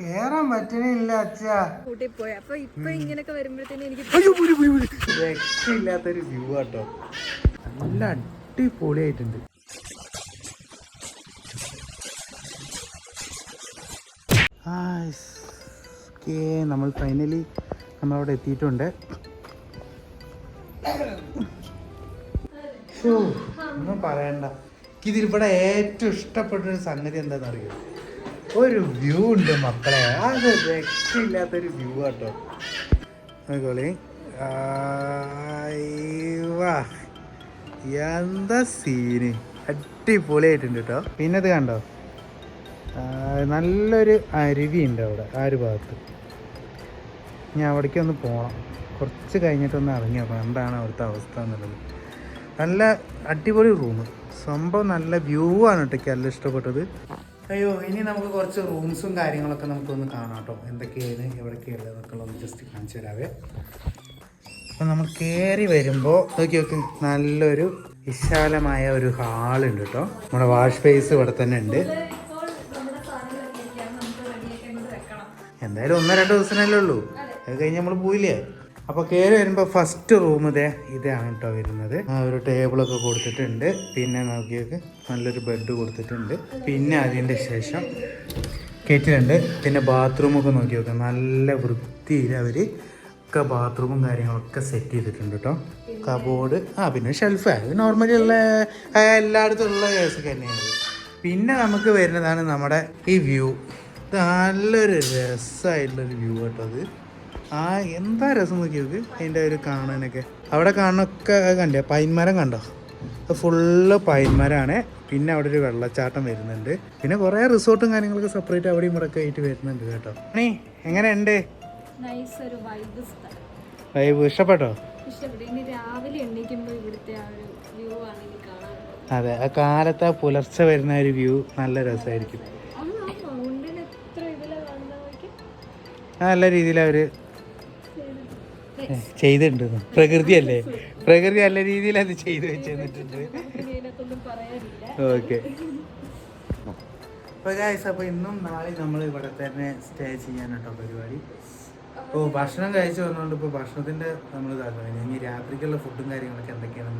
കേറാൻ പറ്റണില്ല അച്ഛാ. കൂട്ടി പോയി അപ്പൊ ഇപ്പൊ ഇങ്ങനൊക്കെ വരുമ്പോഴത്തേനും എനിക്ക് രക്ഷയില്ലാത്തൊരു വ്യൂ ആട്ടോ. നല്ല അടിപൊളിയായിട്ടുണ്ട്. ഓക്കേ നമ്മൾ ഫൈനലി നമ്മളവിടെ എത്തിയിട്ടുണ്ട്. ഒന്നും പറയണ്ട. ഇതിലിവിടെ ഏറ്റവും ഇഷ്ടപ്പെട്ടൊരു സംഗതി എന്താണെന്ന് അറിയോ ഒരു വ്യൂ ഉണ്ട് മക്കളെ. അത് രക്ഷയില്ലാത്തൊരു വ്യൂ ആട്ടോ. നോക്കോളി എന്താ സീന് അടിപൊളിയായിട്ടുണ്ട് കേട്ടോ പിന്നെ ഇത് കണ്ടോ? നല്ലൊരു അരുവി ഉണ്ട് അവിടെ ആ ഒരു ഭാഗത്ത്. ഞാൻ അവിടേക്ക് ഒന്ന് പോകണം കുറച്ച് കഴിഞ്ഞിട്ടൊന്ന് ഇറങ്ങി നോക്കണം. എന്താണ് അവിടുത്തെ അവസ്ഥ എന്നുള്ളത്. നല്ല അടിപൊളി റൂം സംഭവം നല്ല വ്യൂ ആണ് കേട്ടോ എനിക്ക് ഇഷ്ടപ്പെട്ടത്. അയ്യോ ഇനി നമുക്ക് കുറച്ച് റൂംസും കാര്യങ്ങളൊക്കെ നമുക്കൊന്ന് കാണാം കേട്ടോ. എന്തൊക്കെയാണ് എവിടെയൊക്കെയുള്ളത് എന്നൊക്കെ ഒന്ന് ജസ്റ്റ് കാണിച്ചു തരാവേ. അപ്പം നമ്മൾ കയറി വരുമ്പോൾ നോക്കി നോക്ക് നല്ലൊരു വിശാലമായ ഒരു ഹാളുണ്ട് കേട്ടോ. നമ്മുടെ വാഷ് ബേസ് ഇവിടെ തന്നെ ഉണ്ട്. എന്തായാലും ഒന്നോ രണ്ടോ ദിവസമല്ലേ ഉള്ളൂ. അത് കഴിഞ്ഞ് നമ്മൾ പോയില്ലേ? അപ്പോൾ കയറി വരുമ്പോൾ ഫസ്റ്റ് റൂം ഇതേ ഇതാണ് കേട്ടോ വരുന്നത്. ഒരു ടേബിളൊക്കെ കൊടുത്തിട്ടുണ്ട്. പിന്നെ നോക്കിയൊക്കെ നല്ലൊരു ബെഡ് കൊടുത്തിട്ടുണ്ട്. പിന്നെ അതിന്റെ ശേഷം കയറ്റിലുണ്ട് പിന്നെ ബാത്റൂമൊക്കെ നോക്കി നോക്കാം നല്ല വൃത്തിയിൽ അവർ ഒക്കെ ബാത്റൂമും കാര്യങ്ങളൊക്കെ സെറ്റ് ചെയ്തിട്ടുണ്ട് കേട്ടോ കബോർഡ് ആ പിന്നെ ഷെൽഫ് അത് നോർമലി ഉള്ള എല്ലായിടത്തും ഉള്ള കേസൊക്കെ തന്നെയാണ്. പിന്നെ നമുക്ക് വരുന്നതാണ് നമ്മുടെ ഈ വ്യൂ നല്ലൊരു രസമായിട്ടുള്ളൊരു വ്യൂ കേട്ടോ അത്. ആ എന്താ രസം നോക്കി നോക്ക് അതിന്റെ ഒരു കാണാനൊക്കെ. അവിടെ കാണാനൊക്കെ കണ്ടേ പൈൻമരം കണ്ടോ? ഫുള്ള് പൈൻ മരമാണ്. പിന്നെ അവിടെ ഒരു വെള്ളച്ചാട്ടം വരുന്നുണ്ട്. പിന്നെ കുറേ റിസോർട്ടും കാര്യങ്ങളൊക്കെ സെപ്പറേറ്റ് അവിടെയും ഇവിടെ ഒക്കെ ആയിട്ട് വരുന്നുണ്ട് കേട്ടോ. നീ എങ്ങനെയുണ്ട്? വൈബ് ഇഷ്ടപ്പെട്ടോ? അതെ ആ കാലത്ത് ആ പുലർച്ചെ വരുന്ന ഒരു വ്യൂ നല്ല രസമായിരിക്കും നല്ല രീതിയിൽ അവർ ചെയ്തിട്ടുണ്ട്. പ്രകൃതിയല്ലേ? പ്രകൃതി നല്ല രീതിയിൽ അത് ചെയ്തു വെച്ചിട്ടുണ്ട് ഓക്കെ. അപ്പോൾ ഗായ്സ് അപ്പോൾ ഇന്നും നാളെ നമ്മൾ ഇവിടെ തന്നെ സ്റ്റേ ചെയ്യാനാട്ടോ പരിപാടി. ഓ ഭക്ഷണം കഴിച്ചു വന്നുകൊണ്ട് ഇപ്പോൾ ഭക്ഷണത്തിന്റെ നമ്മൾ ഇതാക്കണം ഇനി രാത്രിക്കുള്ള ഫുഡും കാര്യങ്ങളൊക്കെ എന്തൊക്കെയാണ്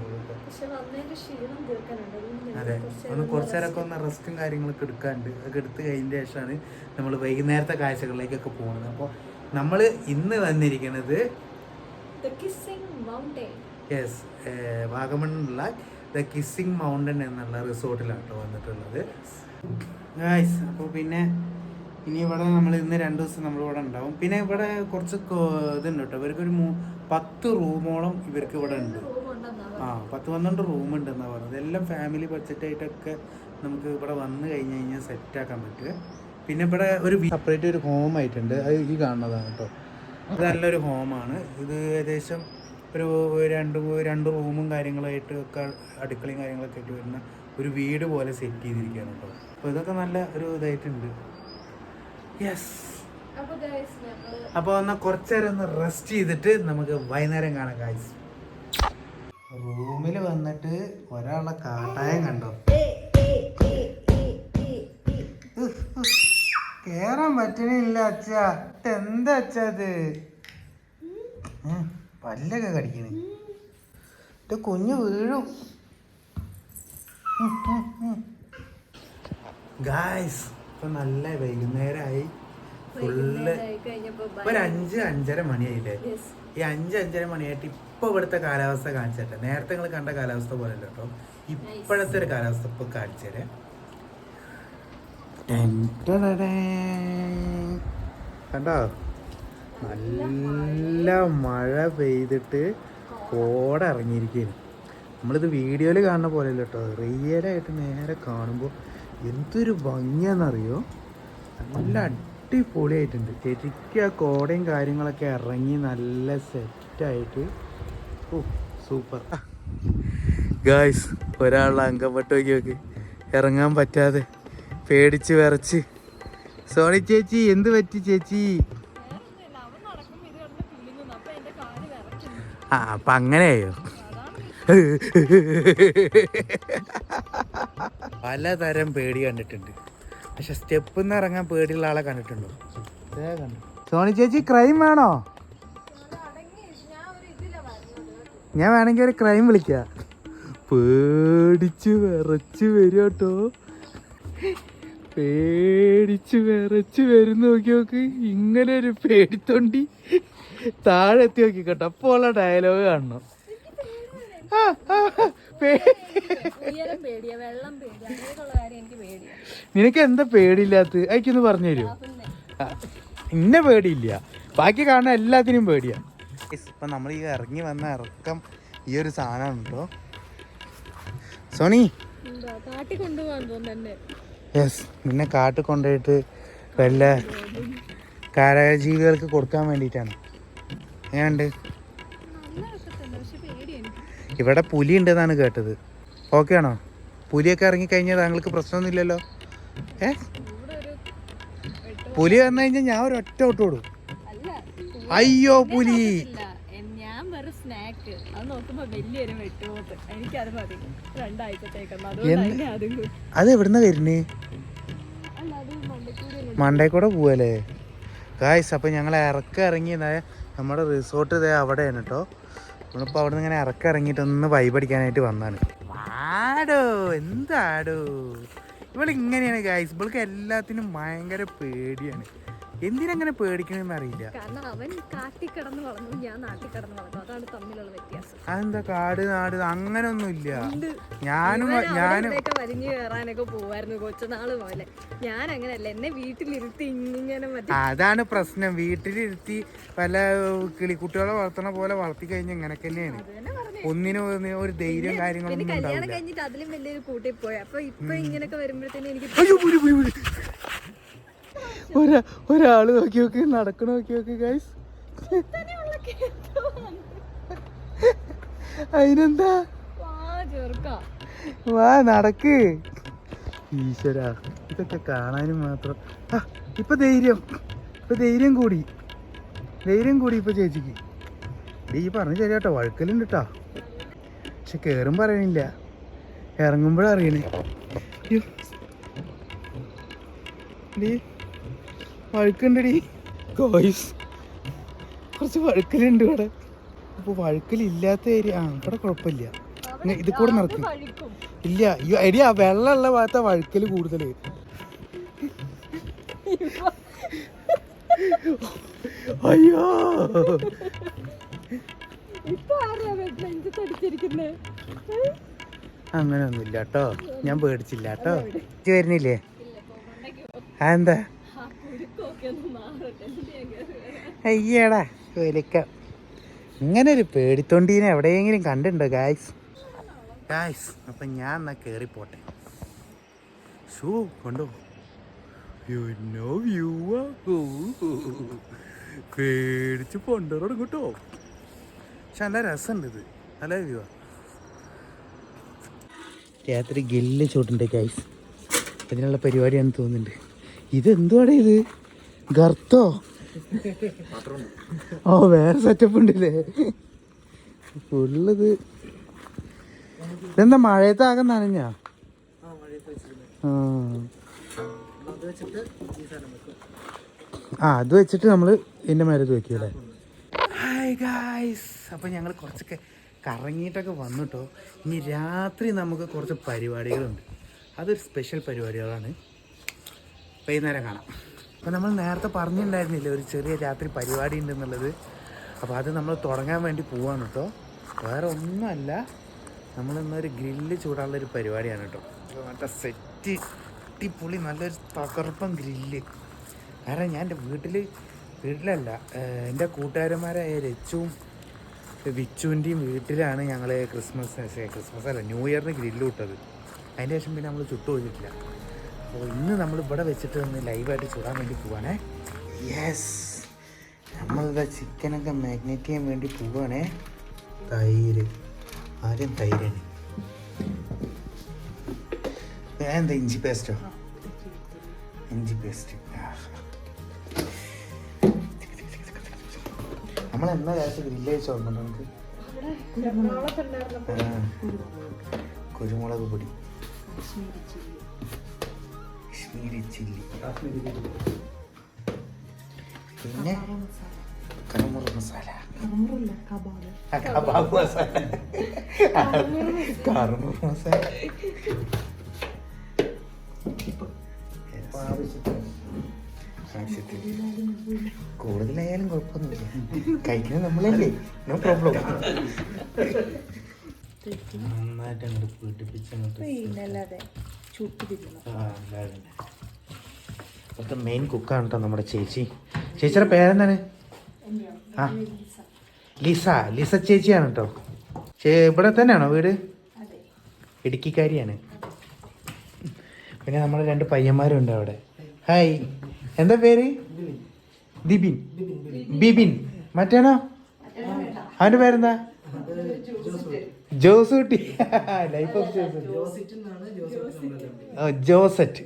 അതെ. ഒന്ന് കുറച്ച് നേരമൊക്കെ ഒന്ന് റെസ്റ്റും കാര്യങ്ങളൊക്കെ എടുക്കാണ്ട് അതൊക്കെ എടുത്ത് കഴിഞ്ഞ ശേഷമാണ് നമ്മൾ വൈകുന്നേരത്തെ കാഴ്ചകളിലേക്കൊക്കെ പോകുന്നത് അപ്പോൾ നമ്മൾ ഇന്ന് വന്നിരിക്കുന്നത്. യെസ് വാഗമണ്ണിലുള്ള ദ കിസ്സിങ് മൗണ്ടൻ എന്നുള്ള റിസോർട്ടിലാണ് കേട്ടോ വന്നിട്ടുള്ളത്. ഗായ്സ് അപ്പോൾ പിന്നെ ഇനി ഇവിടെ നമ്മൾ ഇന്ന് രണ്ട് ദിവസം നമ്മളിവിടെ ഉണ്ടാവും. പിന്നെ ഇവിടെ കുറച്ച് ഇതുണ്ട് കേട്ടോ ഇവർക്ക് ഒരു പത്ത് റൂമോളം ഇവർക്ക് ഇവിടെ ഉണ്ട്. ആ പത്ത് പന്ത്രണ്ട് റൂം ഉണ്ടെന്നാണ് പറഞ്ഞത്. എല്ലാം ഫാമിലി ബഡ്ജറ്റായിട്ടൊക്കെ നമുക്ക് ഇവിടെ വന്നു കഴിഞ്ഞ് കഴിഞ്ഞാൽ സെറ്റാക്കാൻ പറ്റുക. പിന്നെ ഇവിടെ ഒരു സെപ്പറേറ്റ് ഒരു ഹോം ആയിട്ടുണ്ട്. അത് ഈ കാണുന്നതാണ് കേട്ടോ ഇത് നല്ലൊരു ഹോമാണ്. ഇത് ഏകദേശം ഒരു രണ്ട് രണ്ട് റൂമും കാര്യങ്ങളായിട്ട് ഒക്കെ അടുക്കളയും കാര്യങ്ങളൊക്കെ ആയിട്ട് വരുന്ന ഒരു വീട് പോലെ സെറ്റ് ചെയ്തിരിക്കുകയാണ് കേട്ടോ. അപ്പോൾ ഇതൊക്കെ നല്ല ഒരു ഇതായിട്ടുണ്ട്. യെസ് അപ്പോൾ എന്നാൽ കുറച്ച് നേരം ഒന്ന് റെസ്റ്റ് ചെയ്തിട്ട് നമുക്ക് വൈകുന്നേരം കാണാം കാഴ്ച റൂമിൽ വന്നിട്ട് ഒരാളെ കാട്ടായം കണ്ടോ? കേറാൻ പറ്റണില്ല അച്ഛാ. എന്താ അച്ഛ അത് പല്ലൊക്കെ കടിക്കണ്. ഇത് കുഞ്ഞു വീഴും. ഗായ്സ് ഇപ്പൊ നല്ല വൈകുന്നേരമായി ഫുള്ള് ഒരു അഞ്ച് അഞ്ചര മണിയായില്ലേ. ഈ അഞ്ച് അഞ്ചര മണിയായിട്ട് ഇപ്പൊ ഇവിടുത്തെ കാലാവസ്ഥ കാണിച്ചിട്ടെ. നേരത്തെ നിങ്ങൾ കണ്ട കാലാവസ്ഥ പോലെ അല്ല കേട്ടോ ഇപ്പോഴത്തെ ഒരു കാലാവസ്ഥ ഇപ്പൊ കാണിച്ചേരെ. കണ്ടോ? നല്ല മഴ പെയ്തിട്ട് കോട ഇറങ്ങിയിരിക്കുകയാണ്. നമ്മളിത് വീഡിയോയിൽ കാണുന്ന പോലെ അല്ല കേട്ടോ റിയലായിട്ട് നേരെ കാണുമ്പോൾ എന്തൊരു ഭംഗിയാണെന്നറിയോ? നല്ല അടിപൊളിയായിട്ടുണ്ട്. ശരിക്കും ആ കോടയും കാര്യങ്ങളൊക്കെ ഇറങ്ങി നല്ല സെറ്റായിട്ട്. ഓ സൂപ്പർ. ഗായ്സ് ഒരാളുടെ നോക്കി നോക്ക്. ഇറങ്ങാൻ പറ്റാതെ. പേടിച്ച് വിറച്ച്. സോണി ചേച്ചി എന്ത് പറ്റി ചേച്ചി? ആ അപ്പം അങ്ങനെയായോ? പലതരം പേടി കണ്ടിട്ടുണ്ട്. പക്ഷെ സ്റ്റെപ്പിൽ നിന്ന് ഇറങ്ങാൻ പേടിയുള്ള ആളെ കണ്ടിട്ടുണ്ടോ? സോണി ചേച്ചി ക്രൈം വേണോ? ഞാൻ വേണമെങ്കിൽ ഒരു ക്രൈം വിളിക്കാം. പേടിച്ച് വിറച്ച് വരും പേടിച്ച് വിറച്ച് വരുന്ന നോക്കി നോക്ക്. ഇങ്ങനെ ഒരു പേടിത്തൊണ്ടി. താഴെ എത്തി നോക്കി കേട്ടോ. അപ്പോൾ ഉള്ള ഡയലോഗ് കാണണം. നിനക്ക് എന്താ പേടിയില്ലാത്ത അയക്കൊന്ന് പറഞ്ഞു തരുമോ? ഇന്നെ പേടിയില്ല. ബാക്കി കാണാൻ എല്ലാത്തിനും പേടിയാ. ഇപ്പൊ നമ്മൾ ഈ ഇറങ്ങി വന്ന ഇറക്കം ഈ ഒരു സാധനമാണ് കേട്ടോ സോണി കാട്ടി കൊണ്ടുപോകാൻ തോന്നുന്നുണ്ട് യെസ് നിന്നെ കാട്ടിൽ കൊണ്ടുപോയിട്ട് വല്ല കാരജീവികൾക്ക് കൊടുക്കാൻ വേണ്ടിയിട്ടാണ്. എനിക്ക് ഇവിടെ പുലി ഉണ്ടെന്നാണ് കേട്ടത്. ഓക്കെ ആണോ? പുലിയൊക്കെ ഇറങ്ങിക്കഴിഞ്ഞാൽ താങ്കൾക്ക് പ്രശ്നമൊന്നുമില്ലല്ലോ? ഏ? പുലി വന്നു കഴിഞ്ഞാൽ ഞാൻ ഒരു ഒറ്റ അല്ല അയ്യോ പുലി ഇല്ല എൻ- ഞാൻ വെറും സ്നാക്ക് അത് നോക്കുമ്പോ വലിയൊരു വെട്ടുപോത്ത് എനിക്കത് മതി. രണ്ടാഴ്ചത്തേക്കുള്ള അതുകൊണ്ട് അതിനെ അതും കൂടി. അത് എവിടുന്ന വരുന്നേ? അല്ല അത് മണ്ടക്കൂടി മണ്ടേ കൂടെ പോവല്ലേ? ഗായ്സ് അപ്പൊ ഞങ്ങൾ ഇറക്കം ഇറങ്ങി നമ്മുടെ റിസോർട്ട് ഇതേ അവിടെയാണ് കേട്ടോ നമ്മളിപ്പോൾ അവിടെ നിന്ന് ഇങ്ങനെ ഇറക്കം ഇറങ്ങിയിട്ട് ഒന്ന് വൈബ് അടിക്കാനായിട്ട് വന്നാണ്. ആടോ എന്താടോ? ഇവളിങ്ങനെയാണ് ഗായ്സ് ഇവൾക്ക് എല്ലാത്തിനും ഭയങ്കര പേടിയാണ്. എന്തിനങ്ങനെ പേടിക്കണമെന്ന് അറിയില്ല. കാരണം അവൻ കാട്ടിൽ കിടന്ന് വളർന്നു ഞാൻ നാട്ടിൽ കിടന്ന് വളർന്നു. അതാണ് തമ്മിലുള്ള വ്യത്യാസം. അതെന്താ കാട് നാട് അങ്ങനെ ഒന്നുമില്ല ഞാനും ഞാനും വലിഞ്ഞു കയറാനൊക്കെ പോവായിരുന്നു കൊച്ചുനാൾ പോലെ ഞാൻ അങ്ങനെയല്ല എന്നെ വീട്ടിലിരുത്തി ഇങ്ങനെ അതാണ് പ്രശ്നം. വീട്ടിലിരുത്തി പല കിളിക്കുട്ടികളെ വളർത്തണ പോലെ വളർത്തി കഴിഞ്ഞ ഇങ്ങനൊക്കെ തന്നെയാണ് ഒന്നിനും ഒരു ധൈര്യം കാര്യങ്ങളൊന്നും കല്യാണം കഴിഞ്ഞിട്ട് അതിലും വലിയൊരു കൂട്ടി പോയി അപ്പൊ ഇപ്പൊ ഇങ്ങനൊക്കെ വരുമ്പോഴത്തേനും എനിക്ക് അയ്യോ പുലി പുലി പുലി ഒരാ ഒരാൾ നോക്കി നോക്കി നടക്കണ നോക്കി നോക്കി ഗൈസ് കേട്ടോ. അതിനെന്താ? വാ നടക്ക്. ഈശ്വര ഇതൊക്കെ കാണാനും മാത്രം. ഇപ്പൊ ധൈര്യം. ഇപ്പൊ ധൈര്യം കൂടി. ധൈര്യം കൂടി ഇപ്പൊ ചേച്ചിക്ക്. ഈ പറഞ്ഞു ശരിയാട്ടോ വഴുക്കലുണ്ട് കേട്ടോ പക്ഷെ കേറും പറയണില്ല. ഇറങ്ങുമ്പോഴറിയണേ. ഡീ വഴുക്കുണ്ടടി. ഗോയ്സ് കുറച്ച് വഴുക്കലുണ്ട് ഇവിടെ. അപ്പോൾ വഴുക്കലില്ലാത്ത ഏരിയ ആ ഇവിടെ കുഴപ്പമില്ല. ഇത് കൂടെ നടക്കും ഇല്ല എടി ആ വെള്ളമുള്ള ഭാഗത്താ വഴുക്കൽ കൂടുതൽ അയ്യോ. അങ്ങനെയൊന്നുമില്ല കേട്ടോ. ഞാൻ പേടിച്ചില്ല കേട്ടോ. വരുന്നില്ലേ? അതെന്താ? അയ്യടാ വലിക്ക ഇങ്ങനെ ഒരു പേടിത്തൊണ്ടീനെ എവിടെയെങ്കിലും കണ്ടിട്ടുണ്ടോ ഗായ്സ് ഗായ്സ് അപ്പം ഞാൻ എന്നാ കയറിപ്പോട്ടെ ഷൂ കൊണ്ടോ. നോ യു പേടിച്ച് പൊണ്ടറോട് കേട്ടോ. പക്ഷെ നല്ല രസമുണ്ട് ഇത്. നല്ല വ്യൂ രാത്രി ഗില്ല് ചൂട്ടുണ്ട് ഗൈസ് അതിനുള്ള പരിപാടിയാണെന്ന് തോന്നുന്നുണ്ട്. ഇതെന്തുവാടേ ഇത്? ഗർത്തോ? ഓ വേറെ സെറ്റപ്പ് ഉണ്ടല്ലേ? ഫുള്ളത് ഇതെന്താ മഴയത്ത് ആകെ നനഞ്ഞാ? ആ. അത് വെച്ചിട്ട് നമ്മൾ ഇതിന്റെ മേലത് വെക്കൂലേ അപ്പം ഞങ്ങൾ കുറച്ചൊക്കെ കറങ്ങിയിട്ടൊക്കെ വന്നിട്ടോ. ഇനി രാത്രി നമുക്ക് കുറച്ച് പരിപാടികളുണ്ട്. അതൊരു സ്പെഷ്യൽ പരിപാടികളാണ്. വൈകുന്നേരം കാണാം. അപ്പോൾ നമ്മൾ നേരത്തെ പറഞ്ഞിട്ടുണ്ടായിരുന്നില്ല ഒരു ചെറിയ രാത്രി പരിപാടി ഉണ്ടെന്നുള്ളത്. അപ്പോൾ അത് നമ്മൾ തുടങ്ങാൻ വേണ്ടി പോവാണ് കേട്ടോ വേറെ ഒന്നുമല്ല നമ്മളിന്നൊരു ഗ്രില്ല് ചൂടാനുള്ള ഒരു പരിപാടിയാണ് കേട്ടോ മറ്റേ സെറ്റ് അടിപൊളി നല്ലൊരു തകർപ്പൻ ഗ്രില്ല്. കാരണം ഞാൻ എന്റെ വീട്ടിൽ വീട്ടിലല്ല എന്റെ കൂട്ടുകാരന്മാരായ രച്ചുവും വിച്ചുവിന്റെയും വീട്ടിലാണ് ഞങ്ങൾ ക്രിസ്മസ് ക്രിസ്മസ് അല്ല ന്യൂ ഇയറിന് ഗ്രില്ല് വിട്ടത് അതിന്റെ ശേഷം പിന്നെ നമ്മൾ ചുട്ടു പോയിട്ടില്ല. അപ്പോൾ ഇന്ന് നമ്മൾ ഇവിടെ വെച്ചിട്ട് ഒന്ന് ലൈവായിട്ട് ചൂടാൻ വേണ്ടി പോവാണേ. യെസ് നമ്മളിതാ ചിക്കനൊക്കെ മാഗ്നേറ്റ് ചെയ്യാൻ വേണ്ടി പോവാണേ. തൈര്. ആദ്യം തൈരാണ്. എന്താ ഇഞ്ചി പേസ്റ്റോ ഇഞ്ചി പേസ്റ്റ് നമ്മൾ എന്നാ കാലത്ത് ഗ്രില്ല് കഴിച്ച ഓർമ്മ നമുക്ക് കുരുമുളക് പൊടി. കാശ്മീരി ചില്ലി പിന്നെ കർമുറ മസാല. കബാബ്. മസാല. കർമുറ മസാല. കൂടുതലായാലും കുഴപ്പമൊന്നുമില്ല. കഴിക്കുന്നത് നമ്മളല്ലേ. നോ പ്രോബ്ലം നന്നായിട്ട് അങ്ങോട്ട് പീഡിപ്പിച്ചങ്ങോട്ട് ഇവിടുത്തെ മെയിൻ കുക്കാണ് കേട്ടോ നമ്മുടെ ചേച്ചി. ചേച്ചിയുടെ പേരെന്താണ്? ആ. ലിസ. ലിസ. ചേച്ചിയാണ് കേട്ടോ ചേ ഇവിടെ തന്നെയാണോ വീട്? ഇടുക്കിക്കാരിയാണ്. പിന്നെ നമ്മുടെ രണ്ട് പയ്യന്മാരുണ്ട് അവിടെ. ഹായ്. എന്താ പേര്? ദിബിൻ. ബിബിൻ. മറ്റേണോ അവന്റെ പേരെന്താ? ജോസ് ലൈഫ് ഓഫ് ജോസറ്റ്. ജോസറ്റ്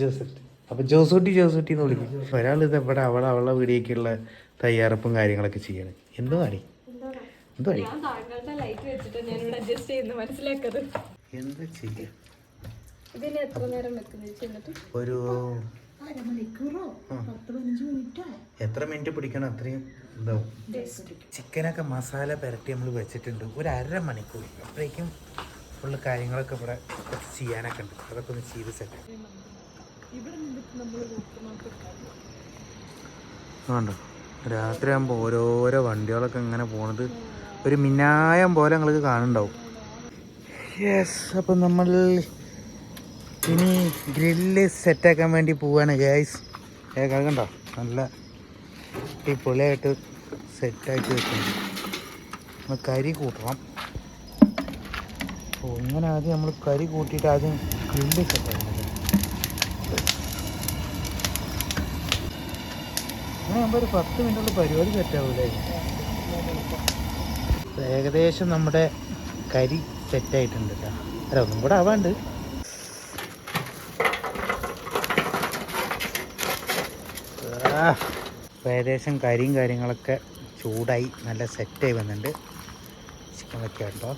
ജോസറ്റ് അപ്പൊ ജോസൂട്ടി ജോസൂട്ടി എന്ന് വിളിക്കും. ഒരാൾ ഇത് എവിടെ അവളെ അവളെ വീടിയൊക്കെയുള്ള തയ്യാറെപ്പും കാര്യങ്ങളൊക്കെ ചെയ്യണം. എന്തോ അറി എന്തോ എന്താ ചെയ്യാ? ഒരു പത്ത് പതിനഞ്ച് മിനിറ്റോ? എത്ര മിനിറ്റ് പിടിക്കണം അത്രയും ഇതാവും. ചിക്കനൊക്കെ മസാല പുരട്ടി നമ്മൾ വെച്ചിട്ടുണ്ട്. ഒരു അര മണിക്കൂർ അപ്പോഴേക്കും ഫുള്ള് കാര്യങ്ങളൊക്കെ ഇവിടെ ചെയ്യാനൊക്കെ ഉണ്ട്. അതൊക്കെ ഒന്ന് ചെയ്ത് സെറ്റ് ആണ്ടോ രാത്രി ആകുമ്പോൾ ഓരോരോ വണ്ടികളൊക്കെ ഇങ്ങനെ പോണത് ഒരു മിന്നായം പോലെ നിങ്ങൾക്ക് കാണുന്നുണ്ടാവും. യെസ് അപ്പം നമ്മൾ ഇനി ഗ്രില്ല് സെറ്റാക്കാൻ വേണ്ടി പോവാണ് ഗൈസ് ഏ കണ്ടോ നല്ല അടിപൊളിയായിട്ട് സെറ്റാക്കി നമ്മൾ കരി കൂട്ടണം. അപ്പോൾ ഇങ്ങനെ ആദ്യം നമ്മൾ കരി കൂട്ടിയിട്ട് ആദ്യം ഗ്രില്ല് സെറ്റാക്കുന്നത് അങ്ങനെ ആകുമ്പോൾ ഒരു പത്ത് മിനിറ്റുള്ള പരിപാടി സെറ്റാവില്ലേ ഏകദേശം നമ്മുടെ കരി സെറ്റായിട്ടുണ്ട് കേട്ടോ അല്ല ഒന്നും കൂടെ ആവാണ്ട്. ആ, ഇപ്പൊ ഏകദേശം കരിയും കാര്യങ്ങളൊക്കെ ചൂടായി നല്ല സെറ്റായി വന്നിട്ടുണ്ട്. ചിക്കൻ വെക്കാം കേട്ടോ.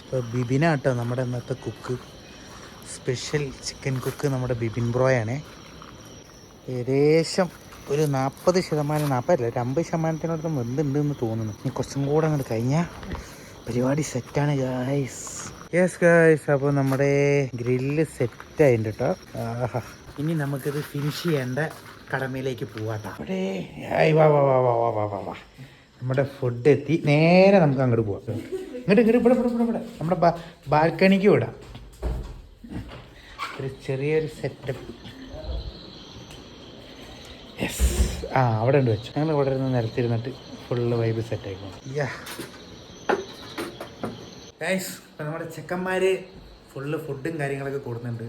ഇപ്പോൾ ബിബിനാട്ടോ നമ്മുടെ ഇന്നത്തെ കുക്ക് സ്പെഷ്യൽ ചിക്കൻ കുക്ക് നമ്മുടെ ബിബിൻ ബ്രോയാണേ. ഏകദേശം ഒരു നാൽപ്പത് ശതമാനം നാൽപ്പതല്ല ഒരു അമ്പത് ശതമാനത്തിനടുത്ത് വെന്തുണ്ട് എന്ന് തോന്നുന്നു. ഇനി കുറച്ചും കൂടെ അങ്ങോട്ട് കഴിഞ്ഞാൽ പരിപാടി സെറ്റാണ് ഗായ്സ് യെസ് ഗായ്സ് അപ്പോൾ നമ്മുടെ ഗ്രില്ല് സെറ്റ് ആയിട്ട് കേട്ടോ ഇനി നമുക്കിത് ഫിനിഷ് ചെയ്യേണ്ട കടമയിലേക്ക് പോവാട്ടോ അവിടെ. വാ വാ വാ വാ വാ വാ നമ്മുടെ ഫുഡ് എത്തി. നേരെ നമുക്ക് അങ്ങോട്ട് പോവാം. ഇങ്ങോട്ട് ഇങ്ങോട്ട് ഇവിടെ ഇവിടെ ഇവിടെ ഇവിടെ. നമ്മുടെ ബാൽക്കണിക്ക് വിടാം. ഒരു ചെറിയൊരു സെറ്റപ്പ് യെസ് ആ അവിടെ ഉണ്ട് വെച്ചു. ഞങ്ങൾ ഇവിടെ ഇരുന്ന് നിരത്തിരുന്നിട്ട് ഫുള്ള് വൈബ് ആയിക്കോ യാ ഗൈസ് ഇപ്പം നമ്മുടെ ചെക്കന്മാർ ഫുള്ള് ഫുഡും കാര്യങ്ങളൊക്കെ കൊടുക്കുന്നുണ്ട്.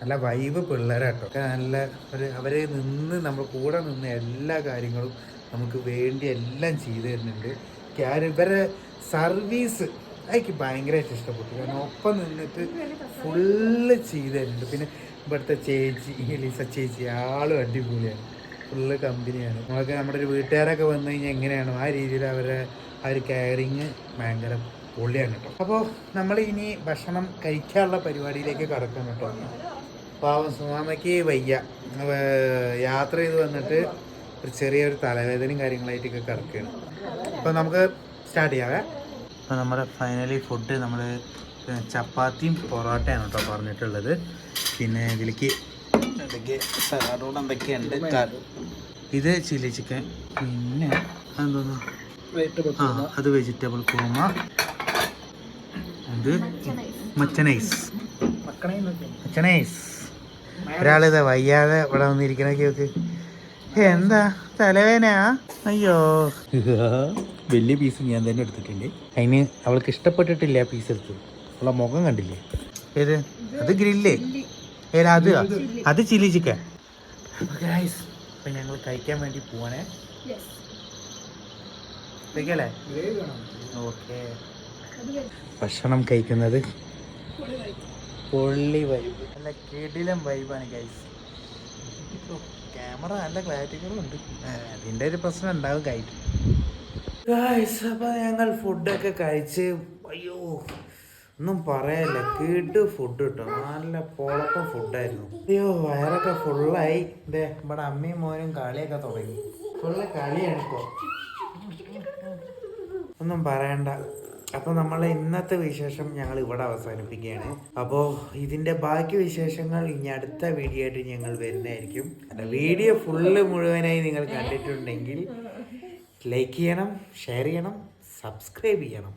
നല്ല വൈബ് പിള്ളേരാട്ടോ. നല്ല ഒരു അവർ നിന്ന് നമ്മൾ കൂടെ നിന്ന് എല്ലാ കാര്യങ്ങളും നമുക്ക് വേണ്ടി എല്ലാം ചെയ്തു തരുന്നുണ്ട്. ഇവരെ സർവീസ് എനിക്ക് ഭയങ്കരമായിട്ട് ഇഷ്ടപ്പെട്ടു. കാരണം ഒപ്പം നിന്നിട്ട് ഫുള്ള് ചെയ്തു തരുന്നുണ്ട്. പിന്നെ ഇവിടുത്തെ ചേച്ചി ലിസ ചേച്ചി ആളും അടിപൊളിയാണ്. ഫുള്ള് കമ്പനിയാണ് നമ്മളൊക്കെ നമ്മുടെ ഒരു വീട്ടുകാരൊക്കെ വന്നു കഴിഞ്ഞാൽ എങ്ങനെയാണോ ആ രീതിയിൽ അവരെ ആ ഒരു കെയറിങ് ഭയങ്കര പൊള്ളിയാണ് കേട്ടോ. അപ്പോൾ നമ്മൾ ഇനി ഭക്ഷണം കഴിക്കാനുള്ള പരിപാടിയിലേക്ക് കടക്കാൻ കേട്ടോ. പാവം സുമാമയ്ക്ക് വയ്യ. യാത്ര ചെയ്ത് വന്നിട്ട് ഒരു ചെറിയൊരു തലവേദനയും കാര്യങ്ങളായിട്ടൊക്കെ കിടക്കുകയാണ് അപ്പോൾ നമുക്ക് സ്റ്റാർട്ട് ചെയ്യാവേ. അപ്പോൾ നമ്മുടെ ഫൈനലി ഫുഡ് നമ്മൾ ചപ്പാത്തിയും പൊറോട്ടയാണ് കേട്ടോ പറഞ്ഞിട്ടുള്ളത്. പിന്നെ ഇതിലേക്ക് സലാഡോട് എന്തൊക്കെയുണ്ട്? ഇത് ചില്ലി ചിക്കൻ പിന്നെ എന്തോന്നു ആ അത് വെജിറ്റബിൾ കുറുമ. ഇത് മച്ചനൈസ്. മച്ചനൈസ്. ഒരാളിത് വയ്യാതെ ഇവിടെ വന്നിരിക്കണൊക്കെ കേക്ക്. എന്താ തലവേന അയ്യോ. വലിയ പീസ് ഞാൻ തന്നെ എടുത്തിട്ടുണ്ട്. അതിന് അവൾക്ക് ഇഷ്ടപ്പെട്ടിട്ടില്ല ആ പീസ് എടുത്ത്. അവളെ മുഖം കണ്ടില്ലേ? ഏത്? അത് ഗ്രില്ലേ. ഏതാ അത്? അത് ചില്ലി ചിക്കൻ. അപ്പൊ ഞങ്ങൾ കഴിക്കാൻ വേണ്ടി പോവാണേ. കഴിക്കല്ലേ? ഓക്കെ ഭക്ഷണം കഴിക്കുന്നത് പൊള്ളി വൈബ് നല്ല കിടിലം വൈബാണ് ഗൈസ് ക്യാമറ നല്ല ക്ലാരിറ്റികളും ഉണ്ട് അതിന്റെ ഒരു പ്രശ്നം ഉണ്ടാവും കഴിക്കും ഗൈസ് അപ്പോൾ ഞങ്ങൾ ഫുഡൊക്കെ കഴിച്ച് അയ്യോ ഒന്നും പറയല്ല. കേട്ട് ഫുഡ് കിട്ടും നല്ല പൊളപ്പം ഫുഡായിരുന്നു അയ്യോ വയറൊക്കെ ഫുള്ളായി ഇതേ ഇവിടെ അമ്മയും മോനും കളിയൊക്കെ തുടങ്ങി. ഫുള്ള് കളിയാണ് ഇപ്പോൾ ഒന്നും പറയണ്ട. അപ്പോൾ നമ്മൾ ഇന്നത്തെ വിശേഷം ഞങ്ങൾ ഇവിടെ അവസാനിപ്പിക്കുകയാണ്. അപ്പോൾ ഇതിന്റെ ബാക്കി വിശേഷങ്ങൾ ഇനി അടുത്ത വീഡിയോ ആയിട്ട് ഞങ്ങൾ വരുന്നതായിരിക്കും. വീഡിയോ ഫുള്ള് മുഴുവനായി നിങ്ങൾ കണ്ടിട്ടുണ്ടെങ്കിൽ ലൈക്ക് ചെയ്യണം ഷെയർ ചെയ്യണം സബ്സ്ക്രൈബ് ചെയ്യണം.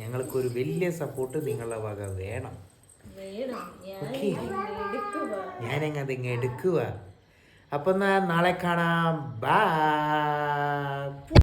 ഞങ്ങൾക്കൊരു വലിയ സപ്പോർട്ട് നിങ്ങളുടെ വക വേണം. ഓക്കെ അപ്പൊ അതിങ്ങ് എടുക്കുക അപ്പം നാളെ കാണാം. ബാ